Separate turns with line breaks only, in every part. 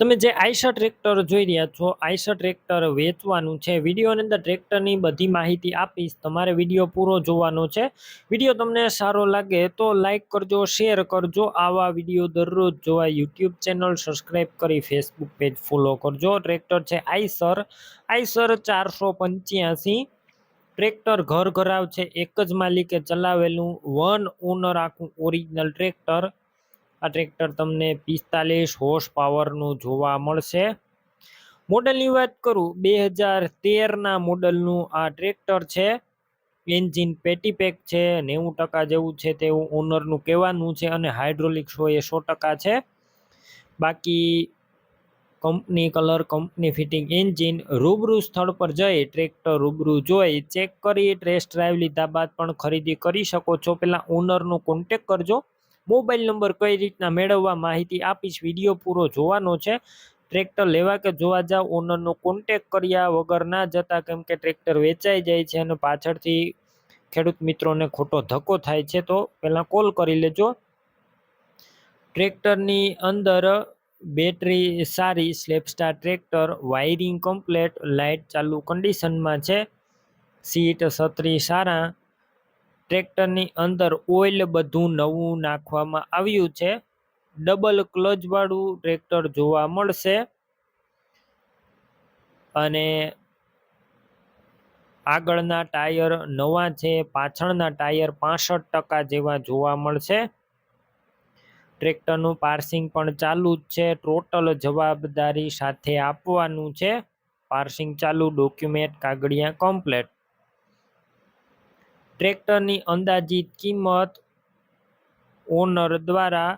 તમે જે Eicher tractor જોઈ રહ્યા છો આઈસર ટ્રેક્ટર વેચવાનું છે. વિડીયોની અંદર ટ્રેક્ટરની બધી માહિતી આપીશ. તમારે વીડિયો પૂરો જોવાનો છે. વીડિયો તમને સારો લાગે તો લાઈક કરજો, શેર કરજો. આવા વીડિયો દરરોજ જોવા યુટ્યુબ ચેનલ સબસ્ક્રાઈબ કરી ફેસબુક પેજ ફોલો કરજો. ટ્રેક્ટર છે આઈસર. આઈસર ચારસો પંચ્યાસી. ટ્રેક્ટર ઘર ઘરાવ છે. એક જ માલિકે ચલાવેલું. વન ઓનર આખું ઓરિજિનલ ટ્રેક્ટર. આ ટ્રેક્ટર તમને પિસ્તાલીસ હોર્સ પાવરનું જોવા મળશે. મોડલની વાત કરું, બે હજાર તેરના મોડલનું આ ટ્રેક્ટર છે. એન્જિન પેટીપેક છે, નેવું ટકા જેવું છે તેવું ઓનરનું કહેવાનું છે અને હાઇડ્રોલિક્સ હોય એ સો ટકા છે. બાકી company colour, company fitting, engine રૂબરૂ સ્થળ પર જઈ ટ્રેક્ટર રૂબરૂ જોઈ, ચેક કરી, ટેસ્ટ ડ્રાઈવ લીધા બાદ પણ ખરીદી કરી શકો છો. પહેલાં ઓનરનો કોન્ટેક કરજો. મોબાઈલ નંબર કઈ રીતના મેળવવા માહિતી આપીશ, વીડિયો પૂરો જોવાનો છે. ટ્રેક્ટર લેવા કે જોવા જાવ ઓનરનો કોન્ટેક કર્યા વગર ના જતા, કેમ કે ટ્રેક્ટર વેચાઈ જાય છે અને પાછળથી ખેડૂત મિત્રોને ખોટો ધક્કો થાય છે, તો પહેલાં કોલ કરી લેજો. ટ્રેક્ટરની અંદર બેટરી સારી, સ્લેપસ્ટાર ટ્રેક્ટર વાયરિંગ કમ્પ્લેટ લાઇટ ચાલુ કન્ડિશનમાં છે. સીટ છત્રી સારા ટ્રેક્ટરની અંદર ઓઇલ બધું નવું નાખવામાં આવ્યું છે. ડબલ ક્લચવાળું ટ્રેક્ટર જોવા મળશે. અને આગળના ટાયર નવા છે, પાછળના ટાયર પાસઠ ટકા જેવા જોવા મળશે. ટ્રેક્ટરનું પાર્સિંગ પણ ચાલુ જ છે. ટોટલ જવાબદારી સાથે આપવાનું છે. પાર્સિંગ ચાલુ, ડોક્યુમેન્ટ કાગળિયા કમ્પ્લેટ. ટ્રેક્ટરની અંદાજિત કિંમત ઓનર દ્વારા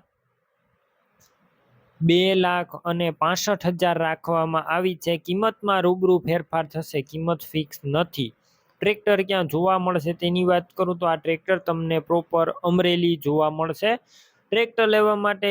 બે લાખ અને પાસઠ હજાર રાખવામાં આવી છે. કિંમતમાં રૂબરૂ ફેરફાર થશે. કિંમત ફિક્સ નથી. ટ્રેક્ટર ક્યાં જોવા મળશે તેની વાત કરું તો આ ટ્રેક્ટર તમને પ્રોપર અમરેલી જોવા મળશે. ટ્રેક્ટર લેવા માટે